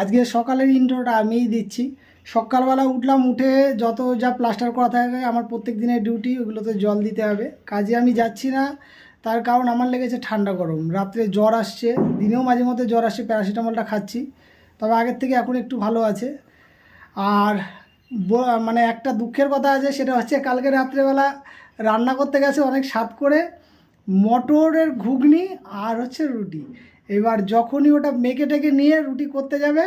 আজকে সকালের ইন্ট্রোটা আমিই দিচ্ছি। সকালবেলা উঠলাম, উঠে যত যা প্লাস্টার করা থাকে, আমার প্রত্যেক দিনের ডিউটি ওগুলোতে জল দিতে হবে। কাজে আমি যাচ্ছি না, তার কারণ আমার লেগেছে ঠান্ডা গরম। রাত্রে জ্বর আসছে, দিনেও মাঝে মধ্যে জ্বর আসছে প্যারাসিটামলটা খাচ্ছি। তবে আগের থেকে এখন একটু ভালো আছে। আর মানে একটা দুঃখের কথা আছে, সেটা হচ্ছে কালকে রাত্রেবেলা রান্না করতে গেছে অনেক স্বাদ করে, মটরের ঘুগনি আর হচ্ছে রুটি। এবার যখনই ওটা মেখে টেকে নিয়ে রুটি করতে যাবে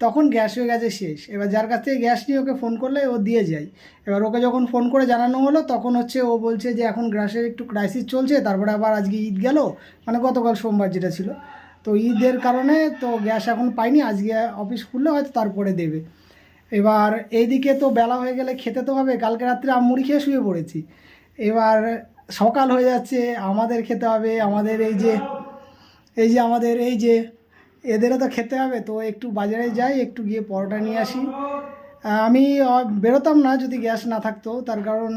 তখন গ্যাস হয়ে গেছে শেষ। এবার যার কাছ থেকে গ্যাস নিয়ে ওকে ফোন করলে ও দিয়ে যায়। এবার ওকে যখন ফোন করে জানানো হলো, তখন হচ্ছে ও বলছে যে, এখন গ্যাসের একটু ক্রাইসিস চলছে, তারপরে আবার আজকে ঈদ গেল। মানে গতকাল সোমবার যেটা ছিল। তো ঈদের কারণে তো গ্যাস এখন পাইনি, আজকে অফিস খুললে হয়তো তারপরে দেবে। এবার এইদিকে তো বেলা হয়ে গেলে খেতে তো হবে, কালকে রাত্রে আম মুড়ি খেয়ে শুয়ে পড়েছি। এবার সকাল হয়ে যাচ্ছে, আমাদের খেতে হবে, আমাদের এই যে এই যে আমাদের এই যে এদেরও তো খেতে হবে, তো একটু বাজারে যাই, একটু গিয়ে পরোটা নিয়ে আসি। আমি বেরোতাম না যদি গ্যাস না থাকতো, তার কারণ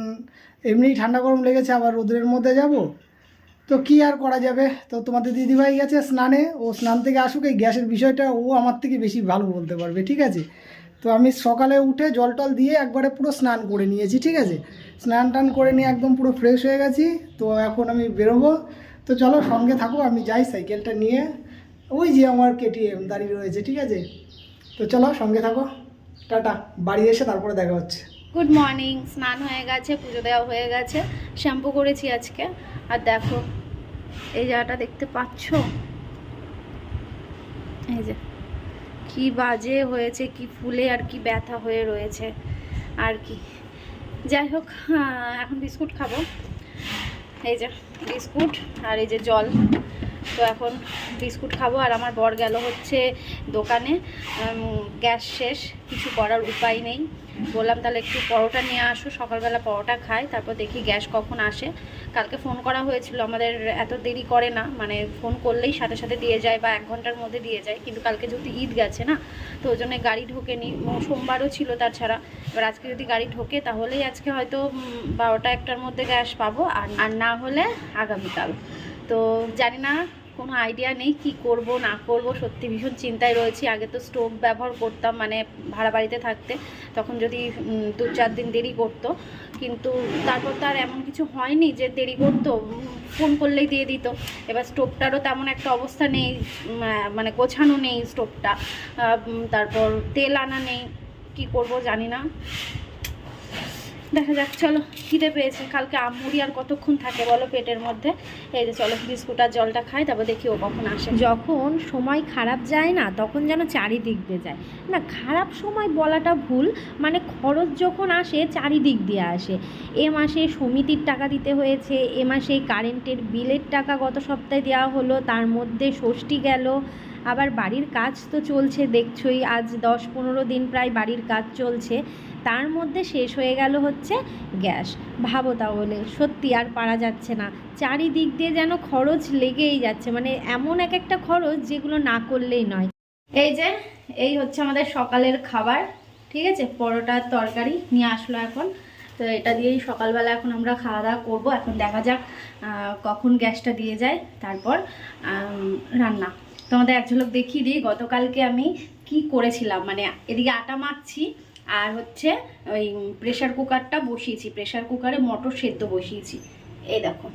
এমনি ঠান্ডা গরম লেগেছে, আবার রোদের মধ্যে যাব। তো কি আর করা যাবে? তো তোমাদের দিদিভাই গেছে স্নানে, ও স্নান থেকে আসুক, এই গ্যাসের বিষয়টা ও আমার থেকে বেশি ভালো বলতে পারবে, ঠিক আছে? তো আমি সকালে উঠে জল টল দিয়ে একবারে পুরো স্নান করে নিয়েছি, ঠিক আছে? স্নান টান করে নিয়ে একদম পুরো ফ্রেশ হয়ে গেছি, তো এখন আমি বেরোবো। তো চলো সঙ্গে থাকো, আমি যাই সাইকেলটা নিয়ে। ওই যে আমার কেটিএম দাঁড়িয়ে রয়েছে, ঠিক আছে? তো চলো সঙ্গে থাকো। টাটা। বাড়ি এসে তারপরে দেখা হচ্ছে। গুড মর্নিং স্নান হয়ে গেছে, পুজো দেওয়া হয়ে গেছে। শ্যাম্পু করেছি আজকে। আর দেখো, এই জায়গাটা দেখতে পাচ্ছ? এই যে, কি বাজে হয়েছে, কি ফুলে আর কি ব্যথা হয়ে রয়েছে। আর কি। যাই হোক এখন বিস্কুট খাব। এই যে, বিস্কুট আর এই যে জল। তো এখন বিস্কুট খাব আর আমার বর গেল হচ্ছে দোকানে। গ্যাস শেষ, কিছু করার উপায় নেই। বললাম তাহলে একটু পরোটা নিয়ে আসো, সকালবেলা পরোটা খাই, তারপর দেখি গ্যাস কখন আসে। কালকে ফোন করা হয়েছিল, আমাদের এত দেরি করে না মানে ফোন করলেই সাথে সাথে দিয়ে যায় বা এক ঘণ্টার মধ্যে দিয়ে যায়, কিন্তু কালকে যেহেতু ঈদ গেছে না, তো ওই জন্য গাড়ি ঢোকেনি। সোমবারও ছিল তাছাড়া এবার আজকে যদি গাড়ি ঢোকে, তাহলেই আজকে হয়তো বারোটা একটার মধ্যে গ্যাস পাবো, আর না হলে আগামীকাল। তো জানি না, কোনো আইডিয়া নেই কি করব, না করব। সত্যি ভীষণ চিন্তায় রয়েছি। আগে তো স্টোভ ব্যবহার করতাম মানে ভাড়া বাড়িতে থাকতে। তখন যদি দু চার দিন দেরি করতো। কিন্তু তারপর তো আর এমন কিছু হয়নি যে দেরি করতো ফোন করলেই দিয়ে দিত। এবার স্টোভটারও তেমন একটা অবস্থা নেই মানে গোছানো নেই স্টোভটা তারপর তেল আনা নেই, কি করব জানি না। দেখা যাক, চলো, খিদে পেয়েছে। কালকে আমুড়ি আর কতক্ষণ থাকে বলো পেটের মধ্যে? এই যে চলো, বিস্কুট আর জলটা খাই, তারপর দেখি ও কখন আসে। যখন সময় খারাপ যায় না, তখন যেন চারিদিক দিয়ে যায়। না, খারাপ সময় বলাটা ভুল মানে খরচ যখন আসে, চারিদিক দিয়ে আসে। এ মাসে সমিতির টাকা দিতে হয়েছে, এ মাসে কারেন্টের বিলের টাকা গত সপ্তাহে দেওয়া হলো, তার মধ্যে ষষ্ঠী গেল। আবার বাড়ির কাজ তো চলছে, দেখছই, আজ দশ পনেরো দিন প্রায় বাড়ির কাজ চলছে। তার মধ্যে শেষ হয়ে গেল হচ্ছে গ্যাস। ভাবো তাহলে, সত্যি আর পারা যাচ্ছে না। চারিদিক দিয়ে যেন খরচ লেগেই যাচ্ছে মানে এমন এক একটা খরচ যেগুলো না করলেই নয়। এই যে, এই হচ্ছে আমাদের সকালের খাবার, ঠিক আছে? পরোটার তরকারি নিয়ে আসলো এখন। তো এটা দিয়েই সকালবেলা এখন আমরা খাওয়া দাওয়া করব। এখন দেখা যাক কখন গ্যাসটা দিয়ে যায়, তারপর রান্না। তোমাদের এক ঝলক দেখিয়ে দিই, গতকালকে আমি কি করেছিলাম? মানে এদিকে আটা মাখছি আর হচ্ছে ওই প্রেশার কুকারটা বসিয়েছি। প্রেশার কুকারে মটর সেদ্ধ বসিয়েছি। এই দেখো।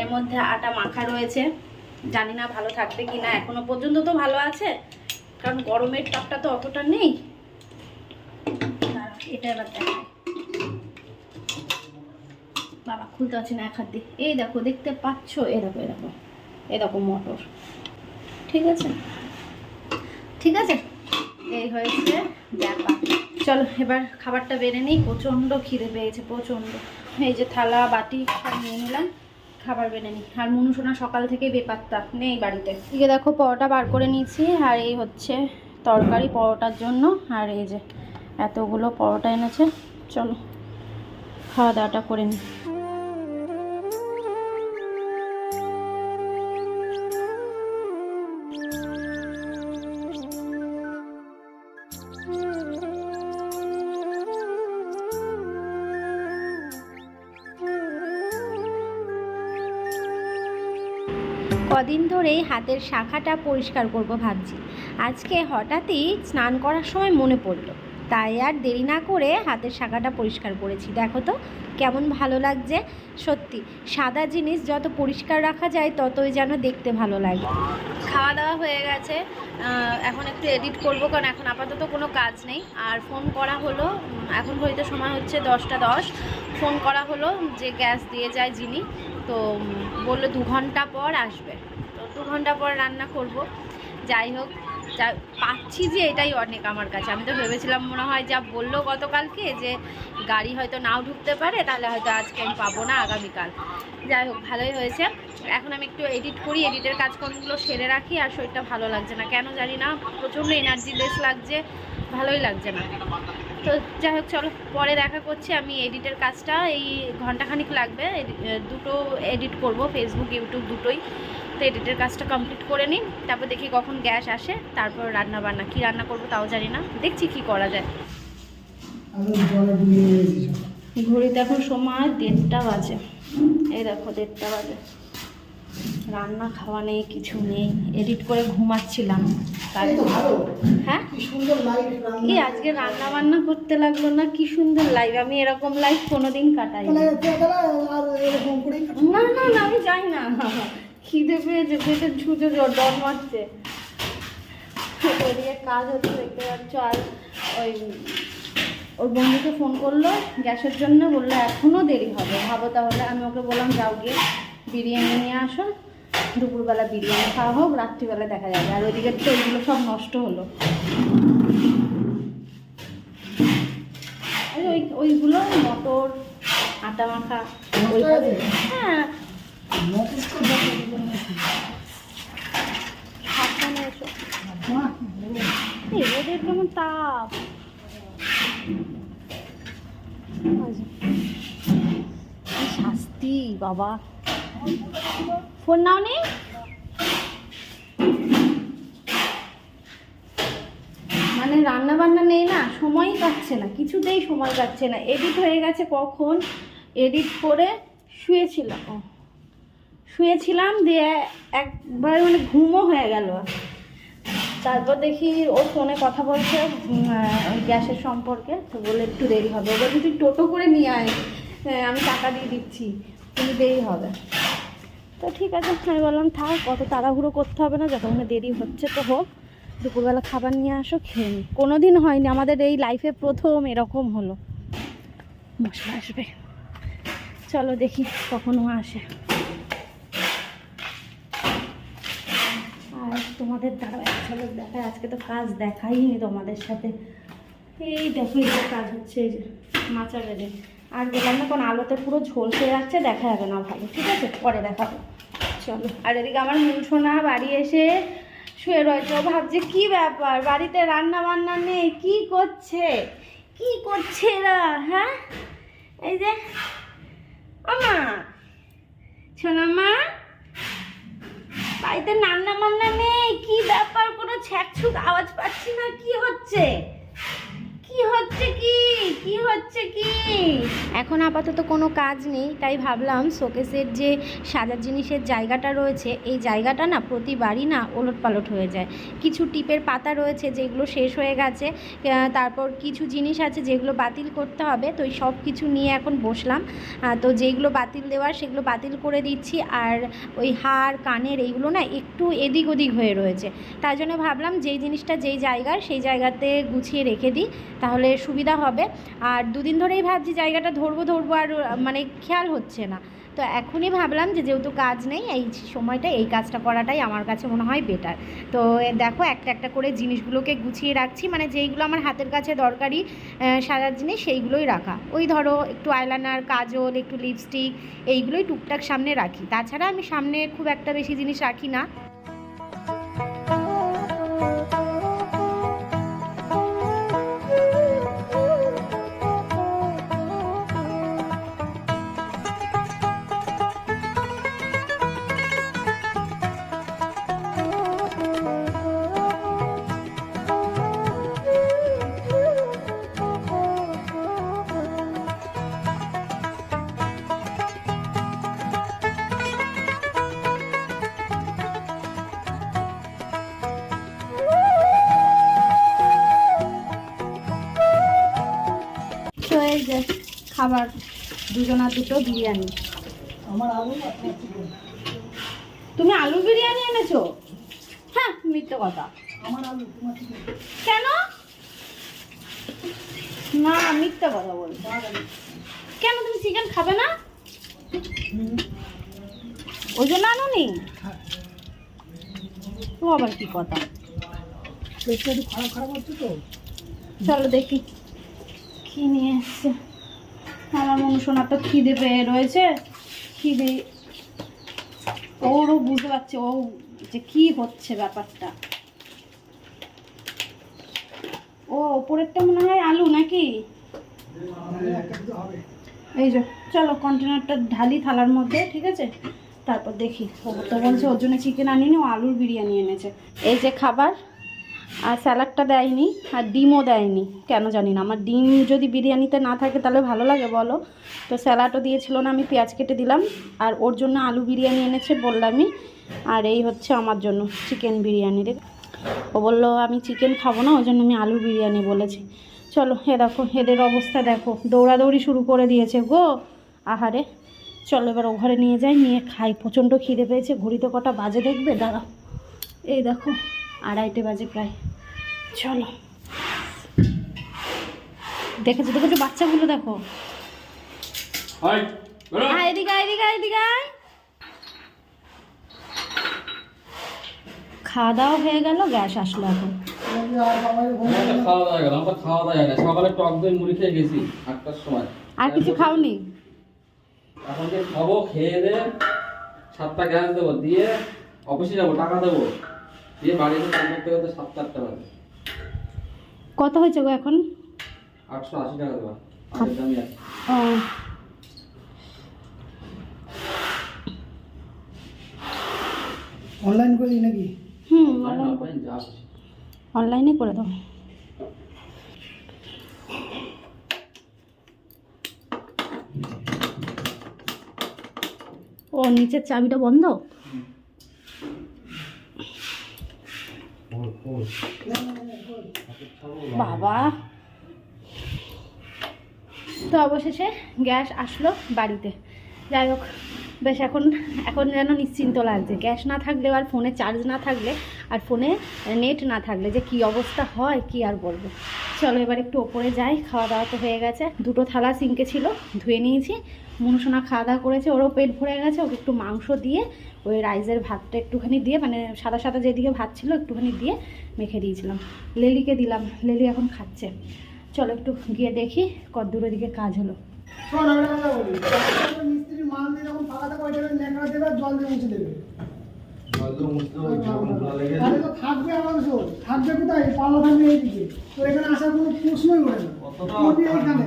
এর মধ্যে আটা মাখা রয়েছে। জানি না ভালো থাকবে কি না এখনও পর্যন্ত তো ভালো আছে। কারণ গরমের তাপটা তো অতটা নেই। এটা এবার দেখাই। বাবা, খুলতে পারছি না এক হাত এই দেখো, দেখতে পাচ্ছ? এ দেখো এ দেখো। মটর। ঠিক আছে? ঠিক আছে? এই হয়েছে ব্যাপার চলো, এবার খাবারটা বেড়ে নিই, প্রচণ্ড খিদে পেয়েছে, প্রচণ্ড। এই যে থালা, বাটি, সব নিয়ে নিলাম, খাবার বেড়ে নিই। আর মনুষোনা সকাল থেকে বেপাত্তা, নেই বাড়িতে। এদিকে দেখো, পরোটা বার করে নিয়েছি, আর এই হচ্ছে তরকারি পরোটার জন্য। আর এই যে এতগুলো পরোটা এনেছে, চলো খাওয়া দাওয়াটা করে নিই কদিন ধরেই হাতের শাখাটা পরিষ্কার করব ভাবছি। আজকে হঠাৎই স্নান করার সময় মনে পড়ল। তাই আর দেরি না করে হাতের শাখাটা পরিষ্কার করেছি। দেখো তো, কেমন ভালো লাগছে। সত্যি, সাদা জিনিস যত পরিষ্কার রাখা যায়, ততই যেন দেখতে ভালো লাগে। খাওয়া দাওয়া হয়ে গেছে। এখন একটু এডিট করব, কারণ এখন আপাতত কোনো কাজ নেই। আর ফোন করা হলো এখন ঘড়িতে সময় হচ্ছে দশটা দশ। ফোন করা হলো যে গ্যাস দিয়ে যায় যিনি, তো বলল দু ঘণ্টা পর আসবে। তো দু ঘণ্টা পর রান্না করব। যাই হোক যা, পাচ্ছি যে এটাই অনেক আমার কাছে। আমি তো ভেবেছিলাম মনে হয় যা বলল গতকালকে যে গাড়ি হয়তো নাও ঢুকতে পারে, তাহলে হয়তো আজকে আমি পাবো না আগামীকাল। যাই হোক, ভালোই হয়েছে। এখন আমি একটু এডিট করি এডিটের কাজকর্মগুলো সেরে রাখি আর শরীরটা ভালো লাগছে না। কেন জানি না, প্রচণ্ড এনার্জি লেস লাগছে, ভালোই লাগছে না। তো যাই হোক, চলো, পরে দেখা করছি আমি এডিটের কাজটা। এই ঘন্টাখানিক লাগবে দুটো এডিট করব ফেসবুক ইউটিউব দুটোই। তো এডিটের কাজটা কমপ্লিট করে নিই তারপর দেখি কখন গ্যাস আসে তারপর রান্না বান্না কী রান্না করব তাও জানি না দেখছি কি করা যায়। ঘড়িতে এখন সময় দেড়টা বাজে। এই দেখো দেড়টা বাজে। রান্না খাওয়া নেই কিছু নেই এডিট করে ঘুমাচ্ছিলাম। হ্যাঁ? এই আজকে রান্না বান্না করতে লাগল না কি সুন্দর লাইভ আমি এরকম লাইভ কোনোদিন কাটাই তাহলে তাহলে আর এরকম করেই না না না আমি যাই না। খিদে পেয়েছে পেটে ঝুঁচো ডর মারছে। ওইদিকে কাজ হচ্ছে দেখতে পাচ্ছ আর ওই ওর বন্ধুকে ফোন করল গ্যাসের জন্য বলল এখনও দেরি হবে। ভাবো তাহলে আমি ওকে বললাম যাও গিয়ে বিরিয়ানি নিয়ে আসো। দুপুরবেলা বিরিয়ানি খাওয়া হোক রাত্রিবেলা দেখা যাবে। আর ওইদিকে তো ওইগুলো সব নষ্ট হলো। ওই ওইগুলো মটর আটা মাখা হ্যাঁ তাপ। শাস্তি বাবা ফোন নাও নি মানে রান্না বান্না নেই না, সময়ই কাটছে না, কিছুতেই সময় কাটছে না। এডিট হয়ে গেছে কখন? এডিট করে শুয়েছিলাম। ও শুয়েছিলাম দিয়ে একবার মানে ঘুমও হয়ে গেল। তারপর দেখি ও ফোনে কথা বলছে গ্যাসের সম্পর্কে, তো বলে একটু দেরি হবে। ও বলছে, তুই টোটো করে নিয়ে আয় আমি টাকা দিয়ে দিচ্ছি, কিন্তু দেরি হবে। তো ঠিক আছে, আমি বললাম, থাক কত তাড়াহুড়ো করতে হবে না, যতক্ষণ দেরি হচ্ছে তো হোক। দুপুরবেলা খাবার নিয়ে আসো, খেয়ে নি। কোনো দিন হয়নি, আমাদের এই লাইফে প্রথম এরকম হলো। মশলা আসবে। চলো দেখি কখনো আসে আর তোমাদের দ্বারা এক ঝলক দেখায় আজকে তো কাজ দেখাইনি তোমাদের সাথে। এই দেখো, এই কাজ হচ্ছে, এই যে মাচা বেঁধে আর বললাম না কোন আলোতে পুরো ঝলসে যাচ্ছে দেখা যাবে না ভালো, ঠিক আছে? পরে দেখাবো। চলো, আর এদিকে আমার মূল সোনা বাড়ি এসে শুয়ে রয়েছে। ভাবছে, কি ব্যাপার? বাড়িতে রান্না বান্না নেই, কি করছে? কি করছে এরা হ্যাঁ? এই যে আমা সোনামা বাড়িতে রান্না বান্না নেই কি ছ্যাকছুক আওয়াজ পাচ্ছি না কি হচ্ছে? কি হচ্ছে কি? কি হচ্ছে কি? এখন আপাতত কোনো কাজ নেই, তাই ভাবলাম শোকেসের যে সাজার জিনিসের জায়গাটা রয়েছে, এই জায়গাটা না প্রতিবারই না ওলট পালট হয়ে যায়। কিছু টিপের পাতা রয়েছে যেগুলো শেষ হয়ে গেছে তারপর কিছু জিনিস আছে যেগুলো বাতিল করতে হবে, তো সব কিছু নিয়ে এখন বসলাম। তো যেগুলো বাতিল দেওয়ার সেগুলো বাতিল করে দিচ্ছি, আর ওই হার কানের এইগুলো না একটু এদিক ওদিক হয়ে রয়েছে। তাই জন্য ভাবলাম যেই জিনিসটা যেই জায়গার, সেই জায়গাতে গুছিয়ে রেখে দিই। তাহলে সুবিধা হবে। আর দুদিন ধরেই ভাবছি জায়গাটা ধরবো ধরবো আর মানে খেয়াল হচ্ছে না। তো এখনই ভাবলাম যে যেহেতু কাজ নেই, এই সময়টা এই কাজটা করাটাই আমার কাছে মনে হয় বেটার তো দেখো একটা একটা করে জিনিসগুলোকে গুছিয়ে রাখছি মানে যেইগুলো আমার হাতের কাছে দরকারি সাজার জিনিস সেইগুলোই রাখা। ওই ধরো একটু আইলাইনার কাজল, একটু লিপস্টিক এইগুলোই টুকটাক সামনে রাখি। তাছাড়া আমি সামনে খুব একটা বেশি জিনিস রাখি না। খাবার দুজনার দুটো বিরিয়ানি। আর তুমি আলু বিরিয়ানি এনেছো? হ্যাঁ মিথ্যে কথা। আমার আলু কেন? না মিথ্যে কথা বলছো। কেন তুমি চিকেন খাবে না? ওই জন্য আনুনি? হ্যাঁ। ও আবার কি কথা? খারাপ খারাপ হচ্ছে তো। চলো দেখি। কি নিয়ে এসছে? আমার মনুষোনার তো খিদে পেয়ে রয়েছে। খিদে। ওরও বুঝতে পারছে, ও যে কি হচ্ছে ব্যাপারটা। ও, ওপরেরটা মনে হয় আলু নাকি? এই যে, চলো কন্টেনারটা ঢালি থালার মধ্যে, ঠিক আছে? তারপর দেখি, ও তো বলছে ওর জন্য চিকেন আনিনি, ও আলুর বিরিয়ানি এনেছে। এই যে খাবার আর স্যালাডটা দেয়নি, আর ডিমও দেয়নি, কেন জানি না। আমার ডিম যদি বিরিয়ানিতে না থাকে তাহলে ভালো লাগে বলো। তো স্যালাডও দিয়েছিল না, আমি পেঁয়াজ কেটে দিলাম, আর ওর জন্য আলু বিরিয়ানি এনেছে বললামই, আর এই হচ্ছে আমার জন্য চিকেন বিরিয়ানি। দেখ, ও বলল, আমি চিকেন খাব না, ওই জন্য আমি আলু বিরিয়ানি বলেছি। চলো হে দেখো, এদের অবস্থা দেখো, দৌড়াদৌড়ি শুরু করে দিয়েছে গো। আহারে, চলো এবার ও ঘরে নিয়ে যাই, নিয়ে খাই। প্রচণ্ড খিদে পেয়েছে, ঘড়িতে কটা বাজে দেখবে? দাঁড়াও। এই দেখো আড়াইটে বাজে প্রায়। চলো। দেখেছ দেখেছ বাচ্চাগুলো দেখো। বেরো। আয় এদিকে এদিকে এদিকে খাওয়া দাওয়া হয়ে গেল গ্যাস আসলো এখন। সকালে টক দই মুড়ি খেয়ে গেছি আটটার সময়। আর কিছু খাওনি? এখন যে খাব খেয়ে দে সাতটা গ্যাস দেবো দিয়ে অফিসে যাব টাকা দেবো। দিয়ে বাড়ি এসে করতে করতে সাতটা আটটা বাজে। কত হয়েছে গো এখন? আটশো আশি টাকা দেবো আগের দামই আছে। ও। অনলাইন করি নাকি? হুম। অনলাইনে করে দাও। ও নিচের চাবিটা বন্ধ? বাবা। তো অবশেষে গ্যাস আসলো বাড়িতে। যাই হোক, বেশ এখন এখন যেন নিশ্চিন্ত লাগছে। গ্যাস না থাকলে আর ফোনে চার্জ না থাকলে, আর ফোনে নেট না থাকলে যে কি অবস্থা হয়, কি আর বলব। চলো এবার একটু ওপরে যাই, খাওয়া দাওয়া তো হয়ে গেছে। দুটো থালা সিঙ্কে ছিল, ধুয়ে নিয়েছি। মনুসোনা খাওয়া দাওয়া করেছে, ওরও পেট ভরে গেছে, ওকে একটু মাংস দিয়ে ওই রাইসের ভাতটা একটুখানি দিয়ে মানে সাদা সাদা যেদিকে ভাত ছিল একটুখানি দিয়ে মেখে দিয়েছিলাম। লেলিকে দিলাম। লেলি এখন খাচ্ছে। চলো একটু গিয়ে দেখি কত দূরের দিকে কাজ হলো। তো থাকবে মাংস থাকবে কোথায়? পাল্লা থাকবে এইদিকে। তোর এখানে আসার কোনো প্রশ্নই ওঠে না।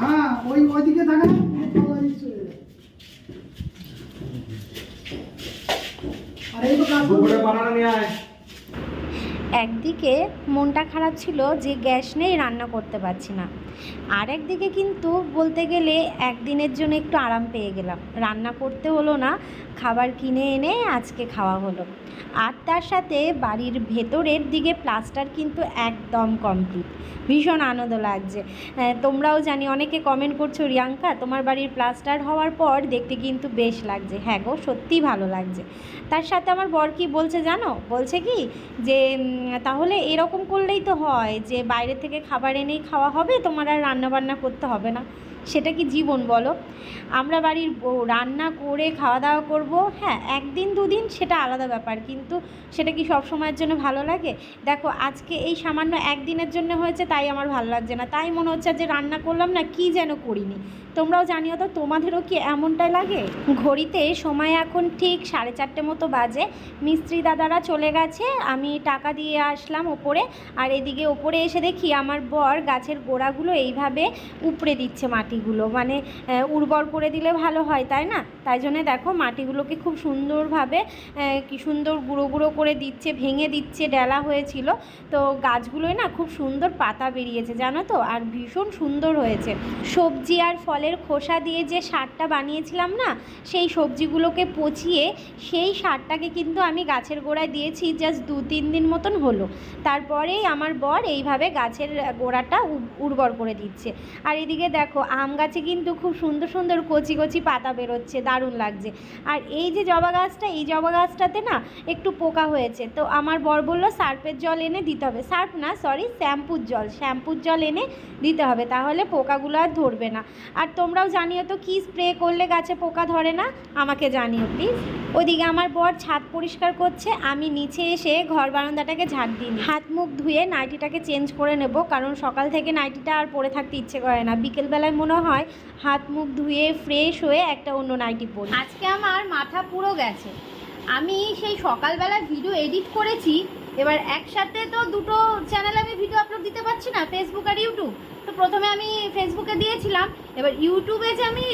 হ্যাঁ ওই ওইদিকে থাকে না? একদিকে মনটা খারাপ ছিল যে গ্যাস নেই রান্না করতে পারছি না। আর একদিকে কিন্তু বলতে গেলে একদিনের জন্য একটু আরাম পেয়ে গেলাম। রান্না করতে হলো না খাবার কিনে এনে আজকে খাওয়া হলো। আর তার সাথে বাড়ির ভেতরের দিকে প্লাস্টার কিন্তু একদম কমপ্লিট ভীষণ আনন্দ লাগছে। হ্যাঁ, তোমরাও জানি অনেকে কমেন্ট করছ রিয়াঙ্কা তোমার বাড়ির প্লাস্টার হওয়ার পর দেখতে কিন্তু বেশ লাগছে। হ্যাঁ গো সত্যিই ভালো লাগছে। তার সাথে আমার বর কি বলছে জানো? বলছে কি যে তাহলে এরকম করলেই তো হয় যে বাইরে থেকে খাবার এনেই খাওয়া হবে তোমার আর রান্নাবান্না করতে হবে না। সেটা কি জীবন বলো? আমরা বাড়ির রান্না করে খাওয়া দাওয়া করব হ্যাঁ একদিন দুদিন সেটা আলাদা ব্যাপার। কিন্তু সেটা কি সব সময়ের জন্য ভালো লাগে? দেখো, আজকে এই সামান্য একদিনের জন্য হয়েছে, তাই আমার ভালো লাগছে না। তাই মনে হচ্ছে যে রান্না করলাম না, কি যেন করিনি। তোমরাও জানিও তো, তোমাদেরও কি এমনটাই লাগে? ঘড়িতে সময় এখন ঠিক সাড়ে চারটে মতো বাজে। মিস্ত্রি দাদারা চলে গেছে, আমি টাকা দিয়ে আসলাম ওপরে। আর এদিকে ওপরে এসে দেখি আমার বর গাছের গোড়াগুলো এইভাবে উপড়ে দিচ্ছে মাটিগুলো। মানে উর্বর করে দিলে ভালো হয়, তাই না? তাই জন্য দেখো মাটিগুলোকে খুব সুন্দরভাবে কি সুন্দর গুঁড়ো গুঁড়ো করে দিচ্ছে, ভেঙে দিচ্ছে, ডেলা হয়েছিল। তো গাছগুলোয় না খুব সুন্দর পাতা বেরিয়েছে, জানো তো? আর ভীষণ সুন্দর হয়েছে। সবজি আর ফলের খোসা দিয়ে যে সারটা বানিয়েছিলাম না, সেই সবজিগুলোকে পচিয়ে সেই সারটাকে কিন্তু আমি গাছের গোড়ায় দিয়েছি জাস্ট দু তিন দিন মতন হলো। তারপরেই আমার বর এইভাবে গাছের গোড়াটা উর্বর করে দিচ্ছে। আর এদিকে দেখো, আম গাছে কিন্তু খুব সুন্দর সুন্দর কচি কচি পাতা বেরোচ্ছে, দারুণ লাগছে। আর এই যে জবা গাছটা, এই জবা গাছটাতে না একটু পোকা হয়েছে। তো আমার বর বলল সার্ফের জল এনে দিতে হবে। সার্ফ না সরি শ্যাম্পুর জল। শ্যাম্পুর জল এনে দিতে হবে, তাহলে পোকাগুলো আর ধরবে না। আর তোমরাও জানিও তো কী স্প্রে করলে গাছে পোকা ধরে না? আমাকে জানিও প্লিজ ওইদিকে আমার বর ছাদ পরিষ্কার করছে, আমি নিচে এসে ঘর বারান্দাটাকে ঝাড় দিই হাত মুখ ধুয়ে নাইটিটাকে চেঞ্জ করে নেব, কারণ সকাল থেকে নাইটিটা আর পরে থাকতে ইচ্ছে করে না। বিকেলবেলায় মনে হয় হাত মুখ ধুয়ে ফ্রেশ হয়ে একটা অন্য নাইটি পরি। আজকে আমার মাথা পুরো গেছে। আমি সেই সকালবেলা ভিডিও এডিট করেছি, এবার একসাথে তো দুটো চ্যানেল আমি ভিডিও পারছি না ফেসবুক আর ইউটিউব তো প্রথমে আমি ফেসবুকে দিয়েছিলাম, এবার ইউটিউবে যে আমি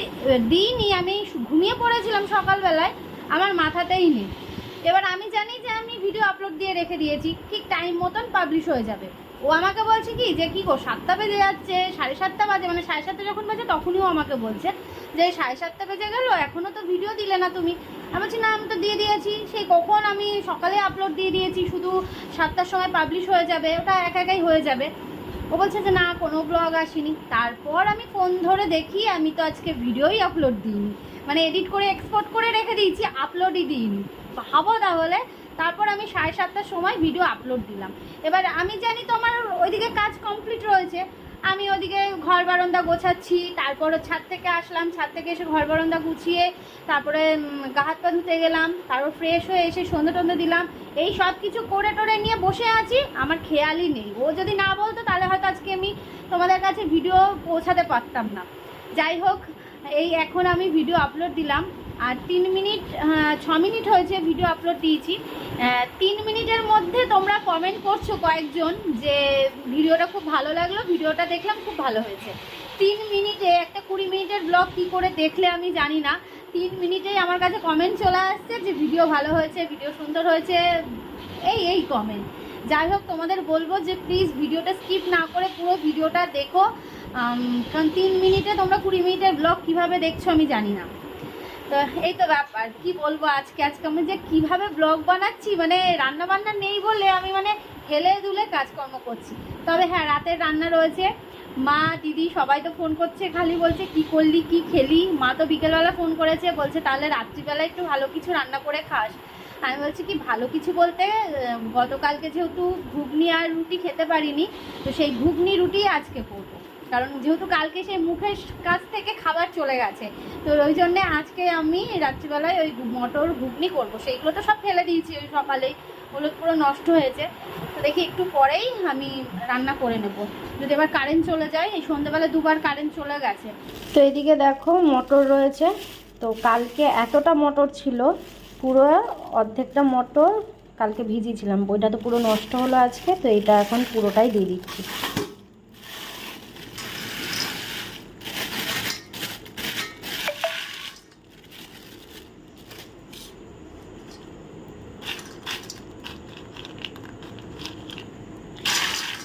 দিইনি, আমি ঘুমিয়ে পড়েছিলাম সকালবেলায়, আমার মাথাতেই নেই। এবার আমি জানি যে আমি ভিডিও আপলোড দিয়ে রেখে দিয়েছি, ঠিক টাইম মতন পাবলিশ হয়ে যাবে। ও আমাকে বলছে কি, যে কী গো, সাতটা বেজে যাচ্ছে, সাড়ে সাতটা বাজে মানে সাড়ে সাতটা যখন বাজে তখনই আমাকে বলছে যে, সাড়ে সাতটা বেজে গেল এখনও তো ভিডিও দিলে না তুমি। আমি বলছি, না, আমি তো দিয়ে দিয়েছি। সেই কখন আমি সকালে আপলোড দিয়ে দিয়েছি, শুধু সাতটার সময় পাবলিশ হয়ে যাবে, ওটা একা একাই হয়ে যাবে। ও বলছে যে, না, কোনো ব্লগ আসেনি। তারপর আমি ফোন ধরে দেখি, আমি তো আজকে ভিডিওই আপলোড দিইনি। মানে এডিট করে এক্সপোর্ট করে রেখে দিয়েছি আপলোডই দিইনি। ভাবো তাহলে। তারপর আমি সাড়ে সাতটার সময় ভিডিও আপলোড দিলাম। এবার আমি জানি তো আমার ওইদিকে কাজ কমপ্লিট রয়েছে। আমি ওদিকে ঘর বারান্দা গোছাচ্ছি, তারপর ছাদ থেকে আসলাম, ছাদ থেকে এসে ঘর বারান্দা গুছিয়ে, তারপরে গা হাত পা ধুতে গেলাম, তারপর ফ্রেশ হয়ে এসে সন্ধে টন্ধে দিলাম। এই সব কিছু করে টোরে নিয়ে বসে আছি, আমার খেয়ালই নেই। ও যদি না বলতো, তাহলে হয়তো আজকে আমি তোমাদের কাছে ভিডিও পৌঁছাতে পারতাম না। যাই হোক, এই এখন আমি ভিডিও আপলোড দিলাম। আর তিন মিনিট ছ মিনিট হয়েছে ভিডিও আপলোড দিয়েছি। তিন মিনিটের মধ্যে তোমরা কমেন্ট করছ কয়েকজন যে ভিডিওটা খুব ভালো লাগল, ভিডিওটা দেখলাম, খুব ভালো হয়েছে। তিন মিনিটে, একটা কুড়ি মিনিটের ব্লগ কী করে দেখলে আমি জানি না। তিন মিনিটেই আমার কাছে কমেন্ট চলে আসছে যে ভিডিও ভালো হয়েছে ভিডিও সুন্দর হয়েছে। এই এই কমেন্ট যাই হোক, তোমাদের বলব যে প্লিজ ভিডিওটা স্কিপ না করে পুরো ভিডিওটা দেখো। কারণ তিন মিনিটে তোমরা কুড়ি মিনিটের ব্লগ কীভাবে দেখছ আমি জানি না। তো এই তো ব্যাপার। কি বলব আজকে? আজকে আমি যে কীভাবে ব্লগ বানাচ্ছি মানে রান্না বান্না নেই বলে আমি মানে হেলে দুলে কাজকর্ম করছি। তবে হ্যাঁ রাতের রান্না রয়েছে। মা, দিদি সবাই তো ফোন করছে খালি, বলছে কি করলি, কি খেলি? মা তো বিকেলবেলা ফোন করেছে, বলছে তাহলে রাত্রিবেলা একটু ভালো কিছু রান্না করে খাস। আমি বলছি কি ভালো কিছু বলতে গতকালকে যেহেতু ঘুগনি আর রুটি খেতে পারিনি, তো সেই ঘুগনি রুটি আজকে করব। কারণ যেহেতু কালকে সেই মুখের কাছ থেকে খাবার চলে গেছে, তো ওই জন্যে আজকে আমি রাত্রিবেলায় ওই মটর, ঘুগনি করব। সেইগুলো তো সব ফেলে দিয়েছি ওই সকালেই ওগুলো পুরো নষ্ট হয়েছে। তো দেখি একটু পরেই আমি রান্না করে নেব। যদি এবার কারেন্ট চলে যায়, এই সন্ধ্যেবেলা দুবার কারেন্ট চলে গেছে। তো এদিকে দেখো মটর রয়েছে। তো কালকে এতটা মটর ছিল, পুরো অর্ধেকটা মটর কালকে ভিজিয়েছিলাম। বইটা তো পুরো নষ্ট হলো আজকে, তো এটা এখন পুরোটাই দিয়ে দিচ্ছি।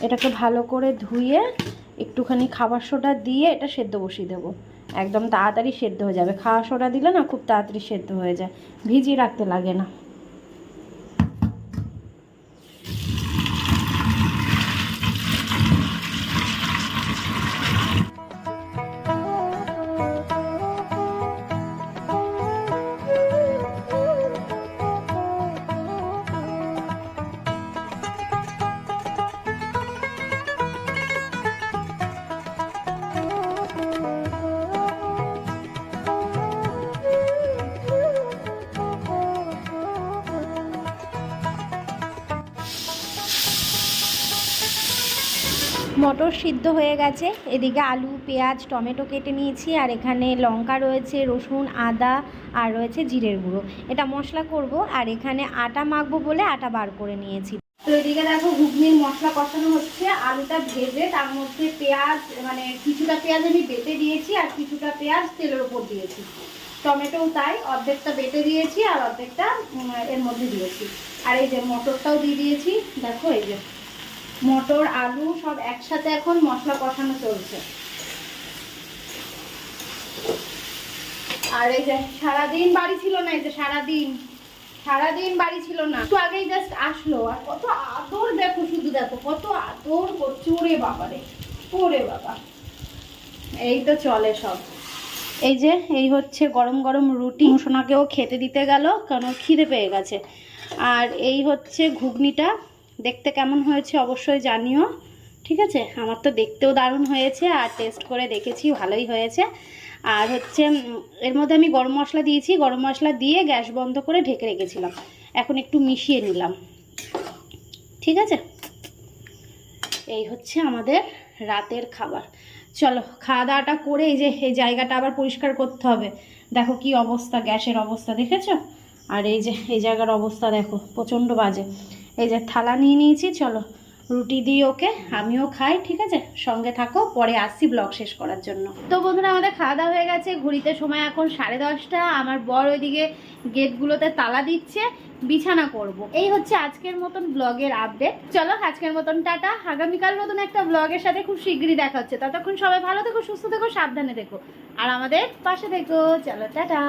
এটাকে ভালো করে ধুয়ে একটুখানি খাবার সোডা দিয়ে এটা সেদ্ধ বসিয়ে দেবো। একদম তাড়াতাড়ি সেদ্ধ হয়ে যাবে। খাওয়া সোডা দিলে না খুব তাড়াতাড়ি সেদ্ধ হয়ে যায়। ভিজিয়ে রাখতে লাগে না। মটর সিদ্ধ হয়ে গেছে। এদিকে আলু, পেঁয়াজ, টমেটো কেটে নিয়েছি আর এখানে লঙ্কা রয়েছে, রসুন, আদা আর রয়েছে জিরের গুঁড়ো। এটা মশলা করব আর এখানে আটা মাখবো বলে আটা বার করে নিয়েছি। তো এদিকে দেখো ঘুগনির মশলা কষানো হচ্ছে। আলুটা ভেজে তার মধ্যে পেঁয়াজ মানে কিছুটা পেঁয়াজ আমি বেটে দিয়েছি আর কিছুটা পেঁয়াজ তেলের ওপর দিয়েছি। টমেটোও তাই, অর্ধেকটা বেটে দিয়েছি আর অর্ধেকটা এর মধ্যে দিয়েছি। আর এই যে মটরটাও দিয়ে দিয়েছি। দেখো এই যে মটর, আলু সব একসাথে এখন মশলা কষানো চলছে। আর এই যে সারাদিন বাড়ি ছিল না, এই যে সারাদিন সারাদিন বাড়ি ছিল না। একটু আগেই জাস্ট আসলো, আর কত আদর দেখো শুধু দেখো, কত আদর করছে, ওরে বাবা রে, ওরে বাবা। এই তো চলে সব। এই যে, এই হচ্ছে গরম গরম রুটি। সোনাকেও খেতে দিতে গেল, কারণ খিদে পেয়ে গেছে। আর এই হচ্ছে ঘুগনিটা। দেখতে কেমন হয়েছে অবশ্যই জানিও, ঠিক আছে? আমার তো দেখতেও দারুণ হয়েছে আর টেস্ট করে দেখেছি ভালোই হয়েছে। আর হচ্ছে এর মধ্যে আমি গরম মশলা দিয়েছি, গরম মশলা দিয়ে গ্যাস বন্ধ করে ঢেকে রেখেছিলাম। এখন একটু মিশিয়ে নিলাম। ঠিক আছে? এই হচ্ছে আমাদের রাতের খাবার। চলো খাওয়া দাওয়াটা করে এই যে, এই জায়গাটা আবার পরিষ্কার করতে হবে। দেখো কি অবস্থা, গ্যাসের অবস্থা, দেখেছ? আর এই যে, এই জায়গার অবস্থা দেখো, প্রচণ্ড বাজে। এই যে থালা নিয়ে নিয়েছি, চলো। রুটি দিই ওকে, আমিও খাই, ঠিক আছে? সঙ্গে থাকো, পরে আসছি ব্লগ শেষ করার জন্য। তো বন্ধুরা, আমাদের খাওয়া দাওয়া হয়ে গেছে, ঘড়িতে সময় এখন সাড়ে দশটা, আমার বর ওইদিকে গেটগুলোতে তালা দিচ্ছে, বিছানা করব। এই হচ্ছে আজকের মতন ব্লগের আপডেট চলো, আজকের মতন টাটা। আগামীকাল নতুন একটা ব্লগের সাথে খুব শীঘ্রই দেখা হচ্ছে। ততক্ষণ সবাই ভালো থেকো, সুস্থ থেকো, সাবধানে থেকো। আর আমাদের পাশে থেকো। চলো, টাটা।